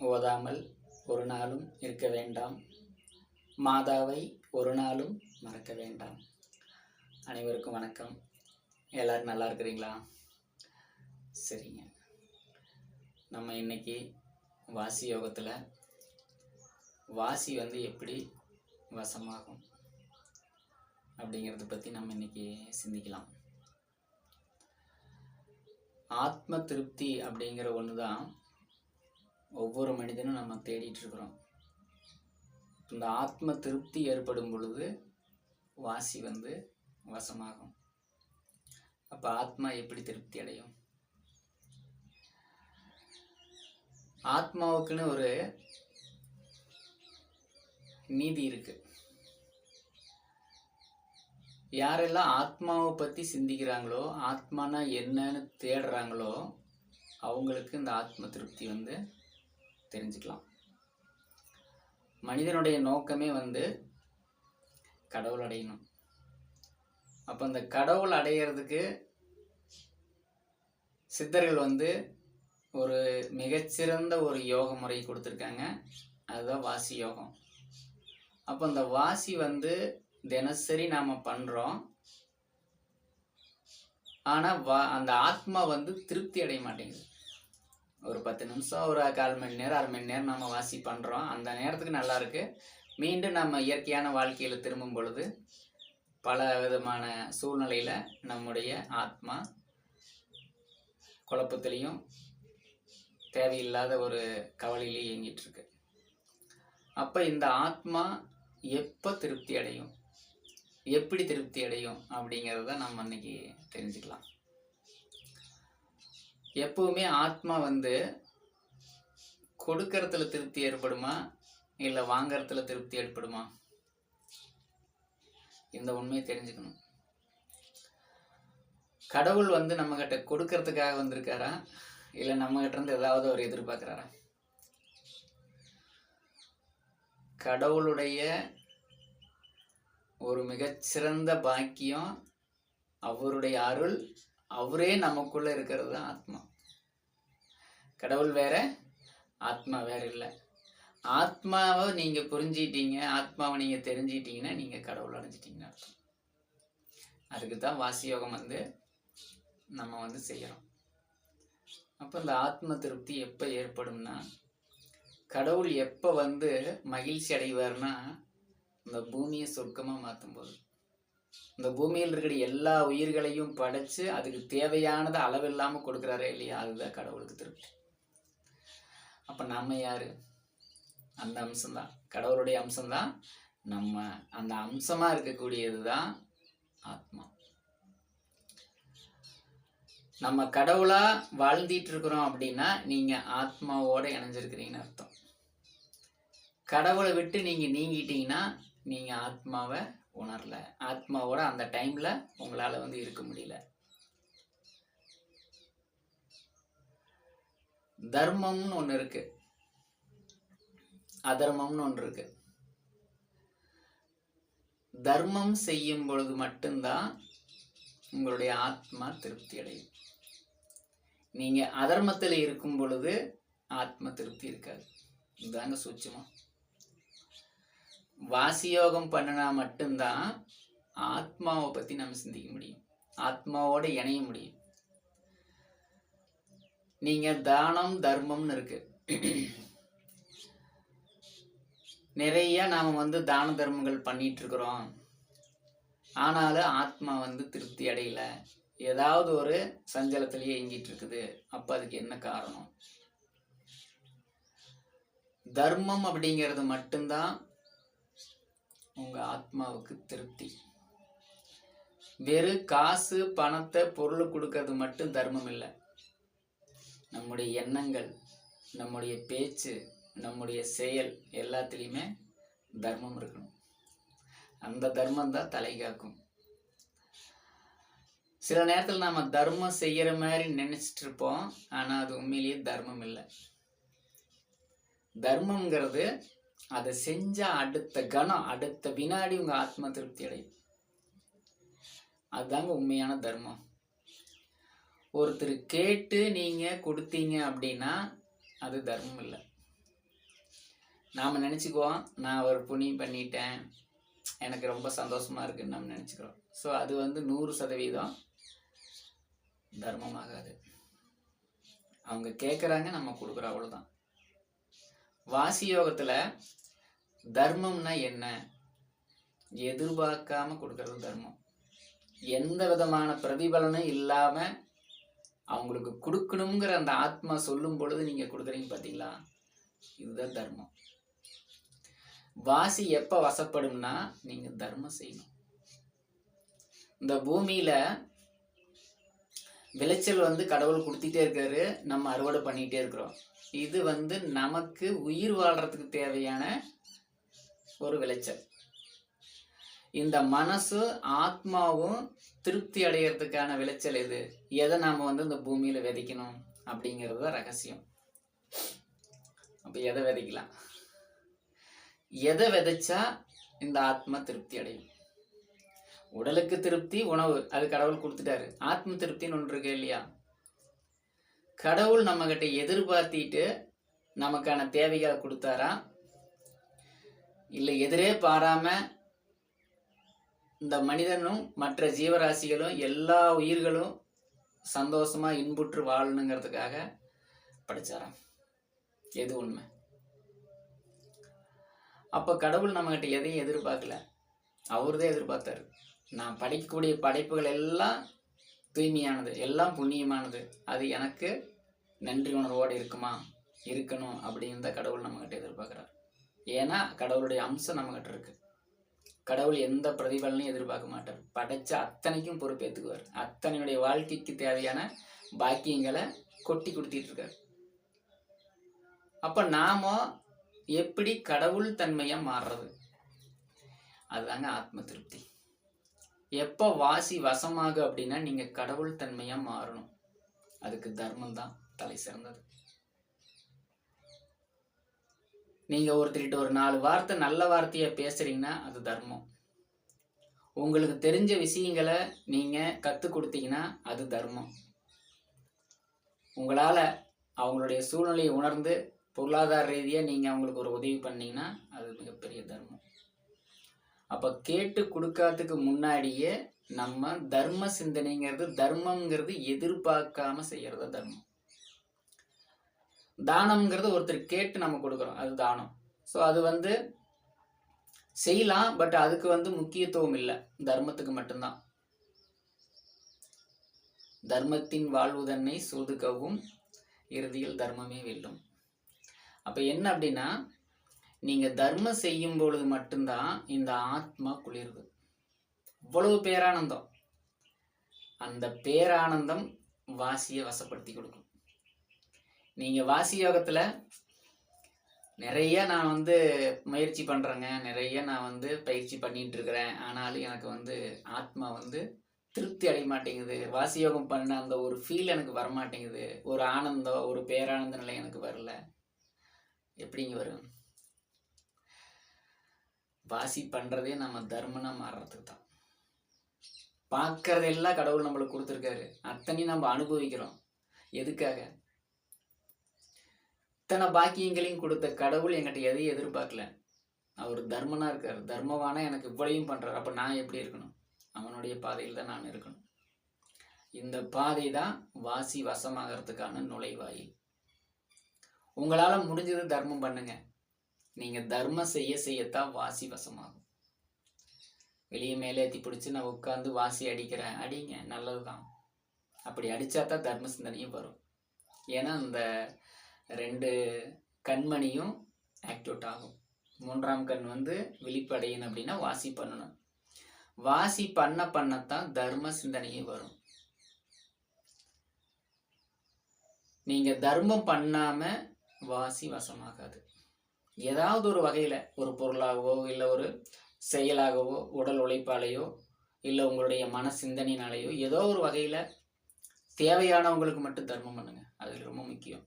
ஓதாமல் ஒரு நாளும் இருக்க வேண்டாம். மாதாவை ஒரு நாளும் மறக்க வேண்டாம். அனைவருக்கும் வணக்கம். எல்லாரும் நல்லா இருக்கிறீங்களா? சரிங்க. நம்ம இன்னைக்கு வாசி யோகத்தில் வாசி வந்து எப்படி வசமாகும் அப்படிங்கிறத பற்றி நம்ம இன்னைக்கு சிந்திக்கலாம். ஆத்ம திருப்தி அப்படிங்கிற ஒன்று தான் ஒவ்வொரு மனிதனும் நம்ம தேடிட்டு இருக்கிறோம் இந்த ஆத்ம திருப்தி ஏற்படும் பொழுது வாசி வந்து வசமாகும். அப்போ ஆத்மா எப்படி திருப்தி அடையும்? ஆத்மாவுக்குன்னு ஒரு நீதி இருக்கு. யாரெல்லாம் ஆத்மாவை பற்றி சிந்திக்கிறாங்களோ ஆத்மானா என்னன்னு தேடுறாங்களோ அவங்களுக்கு இந்த ஆத்ம திருப்தி வந்து தெரிஞ்சுக்கலாம். மனிதனுடைய நோக்கமே வந்து கடவுள் அடையணும். அப்போ இந்த கடவுள் அடையிறதுக்கு சித்தர்கள் வந்து ஒரு மிகச்சிறந்த ஒரு யோக முறை கொடுத்துருக்காங்க. அதுதான் வாசி யோகம். அப்போ இந்த வாசி வந்து தினசரி நாம் பண்ணுறோம் ஆனால் வா அந்த ஆத்மா வந்து திருப்தி அடைய மாட்டேங்குது. ஒரு பத்து நிமிஷம் ஒரு கால் மணி நேரம் அரை மணி நேரம் நம்ம வாசி பண்ணுறோம் அந்த நேரத்துக்கு நல்லாயிருக்கு மீண்டும் நம்ம இயற்கையான வாழ்க்கையில் திரும்பும் பொழுது பல விதமான சூழ்நிலையில் நம்முடைய ஆத்மா குழப்பத்திலையும் தேவையில்லாத ஒரு கவலையிலையும் இயங்கிட்டுருக்கு அப்போ இந்த ஆத்மா எப்போ திருப்தி அடையும்? எப்படி திருப்தி அடையும் அப்படிங்கிறத நம்ம அன்றைக்கி தெரிஞ்சுக்கலாம். எப்பவுமே ஆத்மா வந்து கொடுக்கறதுல திருப்தி ஏற்படுமா? இல்லை வாங்கறதுல திருப்தி ஏற்படுமா? இந்த உண்மையை தெரிஞ்சுக்கணும். கடவுள் வந்து நம்ம கிட்ட கொடுக்கறதுக்காக வந்திருக்காரா? இல்லை நம்ம கிட்ட இருந்து ஏதாவது அவர் எதிர்பார்க்குறாரா? கடவுளுடைய ஒரு மிகச்சிறந்த பாக்கியம் அவருடைய அருள் அவரே நமக்குள்ள இருக்கிறது தான் ஆத்மா. கடவுள் வேற ஆத்மா வேற இல்லை. ஆத்மாவை நீங்க புரிஞ்சிட்டீங்க ஆத்மாவை நீங்க தெரிஞ்சிட்டீங்கன்னா நீங்க கடவுள் அடைஞ்சிட்டீங்கன்னு அர்த்தம். அதுக்கு தான் வாசியோகம் வந்து நம்ம வந்து செய்யறோம். அப்போ இந்த ஆத்ம திருப்தி எப்போ ஏற்படும்னா கடவுள் எப்போ வந்து மகிழ்ச்சி அடைவார்னா இந்த பூமியை சொர்க்கமாக மாற்றும் போது இந்த பூமியில் இருக்கிற எல்லா உயிர்களையும் படைச்சு அதுக்கு தேவையானதை அளவில்லாமல் கொடுக்குறாரே இல்லையா? அதுதான் கடவுளுக்கு திருப்தி. அப்போ நம்ம யாரு? அந்த அம்சம்தான். கடவுளுடைய அம்சம்தான். நம்ம அந்த அம்சமாக இருக்கக்கூடியது தான் ஆத்மா. நம்ம கடவுளா வாழ்ந்திட்டு இருக்கிறோம் அப்படின்னா நீங்க ஆத்மாவோட இணைஞ்சிருக்கிறீங்கன்னு அர்த்தம். கடவுளை விட்டு நீங்க நீங்கிட்டீங்கன்னா நீங்க ஆத்மாவை உணரல. ஆத்மாவோட அந்த டைம்ல உங்களால வந்து இருக்க முடியல. தர்மம்னு ஒன்று இருக்கு. அதர்மம்னு ஒன்று இருக்கு. தர்மம் செய்யும் பொழுது மட்டும்தான் உங்களுடைய ஆத்மா திருப்தி அடையும். நீங்க அதர்மத்தில் இருக்கும் பொழுது ஆத்ம திருப்தி இருக்காது. இதுதாங்க சூட்சமம். வாசியோகம் பண்ணினா மட்டும்தான் ஆத்மாவை பற்றி நம்ம சிந்திக்க முடியும். ஆத்மாவோட இணைய முடியும். நீங்கள் தானம் தர்மம்னு இருக்கு. நிறைய நாம் வந்து தான தர்மங்கள் பண்ணிட்டு இருக்கிறோம். ஆனாலும் ஆத்மா வந்து திருப்தி அடையல. ஏதாவது ஒரு சஞ்சலத்திலேயே இயங்கிட்டு இருக்குது. அப்போ அதுக்கு என்ன காரணம்? தர்மம் அப்படிங்கிறது மட்டும்தான் உங்கள் ஆத்மாவுக்கு திருப்தி. வெறும் காசு பணத்தை பொருள் கொடுக்கறது மட்டும் தர்மம் இல்லை. நம்முடைய எண்ணங்கள் நம்முடைய பேச்சு நம்முடைய செயல் எல்லாத்துலேயுமே தர்மம் இருக்கணும். அந்த தர்மம் தான் தலை காக்கும். சில நேரத்தில் நாம் தர்மம் செய்கிற மாதிரி நினச்சிட்டு இருப்போம் ஆனால் அது உண்மையிலேயே தர்மம் இல்லை. தர்மங்கிறது அதை செஞ்சால் அடுத்த கணம் அடுத்த வினாடி உங்க ஆத்ம திருப்தி அடையும். அதுதாங்க உண்மையான தர்மம். ஒருத்தர் கேட்டு நீங்க கொடுத்தீங்க அப்படின்னா அது தர்மம் இல்லை. நாம் நினச்சிக்குவோம் நான் ஒரு புண்ணியம் பண்ணிட்டேன் எனக்கு ரொம்ப சந்தோஷமாக இருக்குன்னு நம்ம நினச்சிக்கிறோம். ஸோ அது வந்து நூறு சதவீதம் தர்மமாகாது. அவங்க கேட்குறாங்க நம்ம கொடுக்குறோம் அவ்வளோதான் வாசி யோகத்தில் தர்மம்னா என்ன? எதிர்பார்க்காம கொடுக்கறது தர்மம். எந்த விதமான பிரதிபலனும் இல்லாமல் அவங்களுக்கு கொடுக்கணுங்கிற அந்த ஆத்மா சொல்லும் பொழுது நீங்கள் கொடுக்குறீங்க பாத்தீங்களா? இதுதான் தர்மம். வாசி எப்போ வசப்படும்னா நீங்கள் தர்மம் செய்யணும். இந்த பூமியில் விளைச்சல் வந்து கடவுள் கொடுத்துட்டே இருக்காரு. நம்ம அறுவடை பண்ணிகிட்டே இருக்கிறோம். இது வந்து நமக்கு உயிர் வாழ்கிறதுக்கு தேவையான ஒரு விளைச்சல். இந்த மனசு ஆத்மாவும் திருப்தி அடையிறதுக்கான விளைச்சல் இது எதை நாம் வந்து இந்த பூமியில் விதைக்கணும் அப்படிங்கிறது தான் ரகசியம். அப்போ எதை விதைக்கலாம்? எதை விதைச்சா இந்த ஆத்மா திருப்தி அடையும்? உடலுக்கு திருப்தி உணவு. அது கடவுள் கொடுத்துட்டாரு. ஆத்ம திருப்தின்னு ஒன்று இருக்கு இல்லையா? கடவுள் நம்மக்கிட்ட எதிர்பார்த்திட்டு நமக்கான தேவைகளை கொடுத்தாரா? இல்லை எதிரே பாராம இந்த மனிதனும் மற்ற ஜீவராசிகளும் எல்லா உயிர்களும் சந்தோஷமா இன்புற்று வாழணுங்கிறதுக்காக படிச்சாராம். எது உண்மை? அப்போ கடவுள் நம்மகிட்ட எதையும் எதிர்பார்க்கல. அவர் தான் எதிர்பார்த்தாரு. நான் படிக்கக்கூடிய படைப்புகள் எல்லாம் தூய்மையானது எல்லாம் புண்ணியமானது. அது எனக்கு நன்றி உணர்வோடு இருக்குமா? இருக்கணும் அப்படின்னு தான் கடவுள் நம்மக்கிட்ட எதிர்பார்க்குறார். ஏன்னா கடவுளுடைய அம்சம் நம்மக்கிட்ட இருக்குது கடவுள் எந்த பிரதிபலனையும் எதிர்பார்க்க மாட்டார். படைச்ச அத்தனைக்கும் பொறுப்பேற்றுக்குவார். அத்தனையுடைய வாழ்க்கைக்கு தேவையான பாக்கியங்களை கொட்டி கொடுத்திட்டு இருக்கார். அப்போ நாம எப்படி கடவுள் தன்மையாக மாறுறது? அதுதாங்க ஆத்ம திருப்தி. எப்போ வாசி வசமாக அப்படின்னா நீங்கள் கடவுள் தன்மையாக மாறணும். அதுக்கு தர்மம் தான் தலை சிறந்தது. நீங்கள் ஒருத்தர்கிட்ட ஒரு நாலு வார்த்தை நல்ல வார்த்தையை பேசுறீங்கன்னா அது தர்மம். உங்களுக்கு தெரிஞ்ச விஷயங்களை நீங்கள் கற்றுக் கொடுத்தீங்கன்னா அது தர்மம். உங்களால் அவங்களுடைய சூழ்நிலையை உணர்ந்து பொருளாதார ரீதியாக நீங்கள் அவங்களுக்கு ஒரு உதவி பண்ணீங்கன்னா அது மிகப்பெரிய தர்மம். அப்போ கேட்டு கொடுக்காததுக்கு முன்னாடியே நம்ம தர்ம சிந்தனைங்கிறது தர்மங்கிறது எதிர்பார்க்காம செய்யறது தர்மம். தானம்ங்கிறது ஒருத்தர் கேட்டு நம்ம கொடுக்குறோம் அது தானம். ஸோ அது வந்து செய்யலாம் பட் அதுக்கு வந்து முக்கியத்துவம் இல்லை. தர்மத்துக்கு மட்டும்தான். தர்மத்தின் வாழ்வுதன்னை சூதுக்கவும் இறுதியில் தர்மமே வெல்லும் அப்போ என்ன அப்படின்னா நீங்கள் தர்மம் செய்யும் பொழுது மட்டும்தான் இந்த ஆத்மா குளிர்வு இவ்வளவு பேரானந்தம். அந்த பேரானந்தம் வாசியை வசப்படுத்தி கொடுக்கும். நீங்கள் வாசி யோகத்தில் நிறைய நான் வந்து முயற்சி பண்ணுறேங்க நிறைய நான் வந்து பயிற்சி பண்ணிட்டு இருக்கிறேன் ஆனாலும் எனக்கு வந்து ஆத்மா வந்து திருப்தி அடைய மாட்டேங்குது. வாசி யோகம் பண்ண அந்த ஒரு ஃபீல் எனக்கு வர மாட்டேங்குது ஒரு ஆனந்தம் ஒரு பேரானந்த நிலை எனக்கு வரல. எப்படிங்க வரும் வாசி பண்ணுறதே நம்ம தர்மனாக மாறுறதுக்கு தான். பார்க்கறதெல்லாம் கடவுள் நம்மளுக்கு கொடுத்துருக்காரு. அத்தனையும் நம்ம அனுபவிக்கிறோம். எதுக்காக? இத்தனை பாக்கியங்களையும் கொடுத்த கடவுள் என்கிட்ட எதையும் எதிர்பார்க்கல. அவர் தர்மனாக இருக்கார். தர்மவானா எனக்கு இவ்வளையும் பண்ணுறார் அப்போ நான் எப்படி இருக்கணும்? அவனுடைய பாதையில் தான் நான் இருக்கணும். இந்த பாதை தான் வாசி வசமாகறதுக்கான நுழைவாயில். உங்களால் முடிஞ்சது தர்மம் பண்ணுங்கள் நீங்க தர்மம் செய்ய செய்யத்தான் வாசி வசமாகும். வெளியே மேலே ஏற்றி பிடிச்சி நான் உட்காந்து வாசி அடிக்கிறேன் அடிங்க நல்லது தான் அப்படி அடித்தா தான் தர்ம சிந்தனையும் வரும். ஏன்னா அந்த ரெண்டு கண்மணியும் ஆக்டிவேட் ஆகும். மூன்றாம் கண் வந்து விழிப்படையணும் அப்படின்னா வாசி பண்ணணும். வாசி பண்ண பண்ணத்தான் தர்ம சிந்தனையும் வரும். நீங்கள் தர்மம் பண்ணாமல் வாசி வசமாகாது. ஏதாவது ஒரு வகையில் ஒரு பொருளாகவோ இல்லை ஒரு செயலாகவோ உடல் உழைப்பாலேயோ இல்லை உங்களுடைய மன சிந்தனையினாலேயோ ஏதோ ஒரு வகையில் தேவையானவங்களுக்கு மட்டும் தர்மம் பண்ணுங்க. அது ரொம்ப முக்கியம்.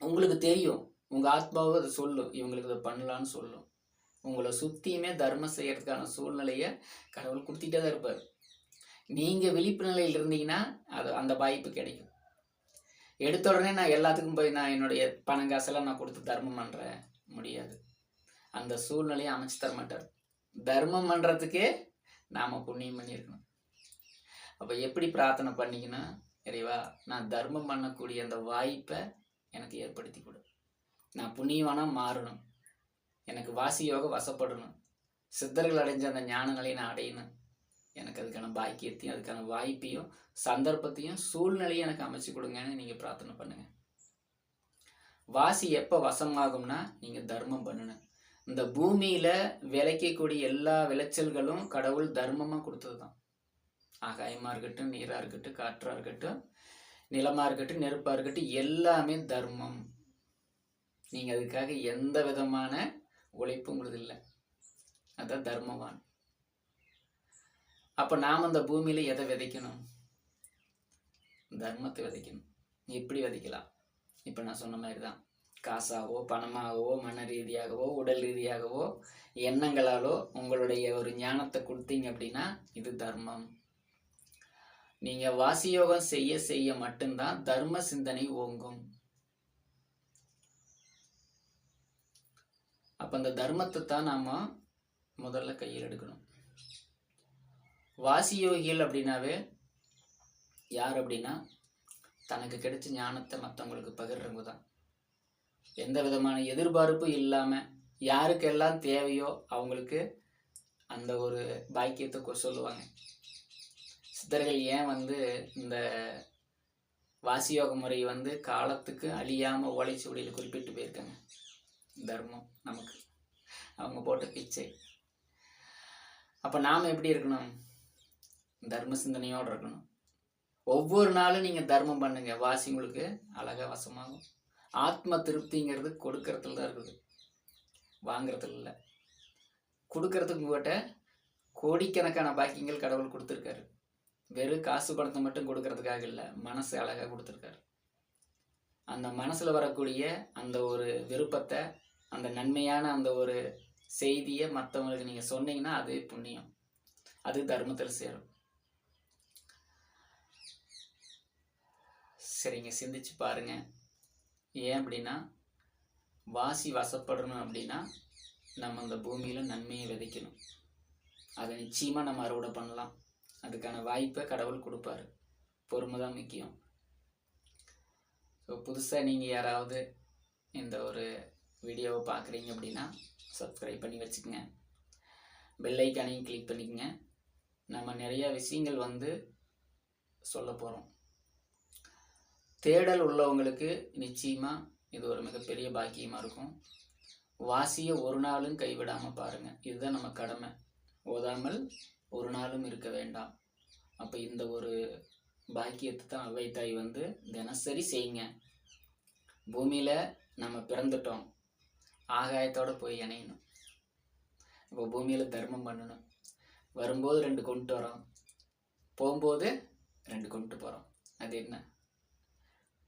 உங்களுக்கு தெரியும். உங்கள் ஆத்மாவும் அதை சொல்லும். இவங்களுக்கு இதை பண்ணலான்னு சொல்லும். உங்களை சுற்றியுமே தர்மம் செய்யறதுக்கான சூழ்நிலையை கடவுள் கொடுத்துட்டே தான் இருப்பார். நீங்கள் விழிப்பு நிலையில் இருந்தீங்கன்னா அது அந்த வாய்ப்பு கிடைக்கும். எடுத்த உடனே நான் எல்லாத்துக்கும் போய் நான் என்னுடைய பணம் காசெல்லாம் நான் கொடுத்து தர்மம் பண்ணுறேன் முடியாது. அந்த சூழ்நிலையை அமைச்சு தர மாட்டார். தர்மம் பண்ணுறதுக்கே நாம் புண்ணியம் பண்ணியிருக்கணும். அப்போ எப்படி பிரார்த்தனை பண்ணிக்கணும்? இறைவா நான் தர்மம் பண்ணக்கூடிய அந்த வாய்ப்பை எனக்கு ஏற்படுத்தி கொடு. நான் புண்ணியவனாக மாறணும். எனக்கு வாசியோக வசப்படணும். சித்தர்கள் அடைஞ்ச அந்த ஞானங்களை நான் அடையணும். எனக்கு அதுக்கான பாக்கியத்தையும் அதுக்கான வாய்ப்பையும் சந்தர்ப்பத்தையும் சூழ்நிலையும் எனக்கு அமைச்சு கொடுங்கன்னு நீங்கள் பிரார்த்தனை பண்ணுங்கள் வாசி எப்போ வசமாகும்னா நீங்கள் தர்மம் பண்ணணும். இந்த பூமியில் விளைக்கக்கூடிய எல்லா விளைச்சல்களும் கடவுள் தர்மமாக கொடுத்தது தான் ஆகாயமாக இருக்கட்டும் நீராக இருக்கட்டும் காற்றாக இருக்கட்டும் நிலமாக இருக்கட்டும் நெருப்பாக இருக்கட்டும் எல்லாமே தர்மம். நீங்கள் அதுக்காக எந்த விதமான உழைப்பும் உங்களுக்கு இல்லை. அதுதான் தர்மவான். அப்போ நாம் அந்த பூமியில் எதை விதைக்கணும்? தர்மத்தை விதைக்கணும். எப்படி விதைக்கலாம். இப்போ நான் சொன்ன மாதிரி தான் காசாகவோ பணமாகவோ மன ரீதியாகவோ உடல் ரீதியாகவோ எண்ணங்களாலோ உங்களுடைய ஒரு ஞானத்தை கொடுத்தீங்க அப்படின்னா இது தர்மம். நீங்கள் வாசியோகம் செய்ய செய்ய மட்டும்தான் தர்ம சிந்தனை ஓங்கும். அப்போ அந்த தர்மத்தை தான் நாம் முதல்ல கையில் எடுக்கணும். வாசியோகிகள் அப்படின்னாவே யார் அப்படின்னா தனக்கு கிடைச்ச ஞானத்தை மற்றவங்களுக்கு பகிர்றவங்க தான் எந்த விதமான எதிர்பார்ப்பும் இல்லாமல் யாருக்கெல்லாம் தேவையோ அவங்களுக்கு அந்த ஒரு பாக்கியத்தை கொ- சொல்லுவாங்க. சித்தர்கள் ஏன் வந்து இந்த வாசியோக முறை வந்து காலத்துக்கு அழியாமல் ஓலைச்சுவடியில் குறிப்பிட்டு போயிருக்காங்க. தர்மம் நமக்கு. அவங்க போட்ட பிச்சை. அப்போ நாம் எப்படி இருக்கணும்? தர்ம சிந்தனையோடு இருக்கணும். ஒவ்வொரு நாளும் நீங்கள் தர்மம் பண்ணுங்க. வாசி உங்களுக்கு அழகாக வசமாகும். ஆத்ம திருப்திங்கிறது கொடுக்கறதுல தான் இருக்குது. வாங்குறதுல இல்லை. கொடுக்கறதுக்கு உங்கள்கிட்ட கோடிக்கணக்கான பாக்கியங்கள் கடவுள் கொடுத்துருக்காரு. வெறும் காசு பணத்தை மட்டும் கொடுக்கறதுக்காக இல்லை மனசு அழகாக கொடுத்துருக்காரு. அந்த மனசில் வரக்கூடிய அந்த ஒரு விருப்பத்தை அந்த நன்மையான அந்த ஒரு செய்தியை மற்றவங்களுக்கு நீங்கள் சொன்னீங்கன்னா அது புண்ணியம். அது தர்மத்தில் சேரும். சரிங்க சிந்திச்சு பாருங்க. ஏன் அப்படின்னா வாசி வசப்படணும் அப்படின்னா நம்ம அந்த பூமியில் நன்மையை விதைக்கணும். அதை நிச்சயமாக நம்ம அறுவடை பண்ணலாம். அதுக்கான வாய்ப்பை கடவுள் கொடுப்பாரு. பொறுமை தான் முக்கியம். ஸோ புதுசாக நீங்கள் யாராவது இந்த ஒரு வீடியோவை பார்க்குறீங்க அப்படின்னா சப்ஸ்கிரைப் பண்ணி வச்சுக்கோங்க. பெல்லைக்கானையும் கிளிக் பண்ணிக்கங்க. நம்ம நிறையா விஷயங்கள் வந்து சொல்ல போகிறோம் தேடல் உள்ளவங்களுக்கு நிச்சயமாக இது ஒரு மிகப்பெரிய பாக்கியமாக இருக்கும். வாசியை ஒரு நாளும் கைவிடாமல் பாருங்கள் இதுதான் நம்ம கடமை. ஓதாமல் ஒரு நாளும் இருக்க வேண்டாம். அப்போ இந்த ஒரு பாக்கியத்தை தான் அவ்வை தாய் வந்து தினசரி செய்யுங்க. பூமியில் நம்ம பிறந்துட்டோம். ஆகாயத்தோடு போய் இணையணும். இப்போ பூமியில் தர்மம் பண்ணணும். வரும்போது ரெண்டு கொண்டு வரோம். போகும்போது ரெண்டு கொண்டு போகிறோம் அது என்ன?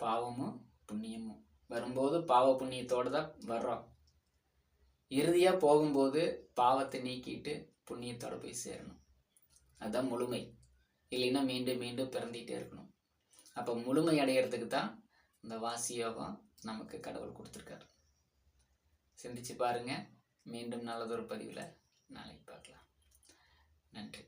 பாவமும் புண்ணியமும் வரும்போது பாவ புண்ணியத்தோடு தான் வர்றோம். இறுதியாக போகும்போது பாவத்தை நீக்கிட்டு புண்ணியத்தோடு போய் சேரணும். அதுதான் முழுமை. இல்லைன்னா மீண்டும் மீண்டும் பிறந்திட்டே இருக்கணும். அப்போ முழுமை அடையிறதுக்கு தான் இந்த வாசி யோகம் நமக்கு கடவுள் கொடுத்துருக்காரு. சிந்திச்சு பாருங்க. மீண்டும் நல்லதொரு பதிவில் நாளைக்கு பார்க்கலாம். நன்றி.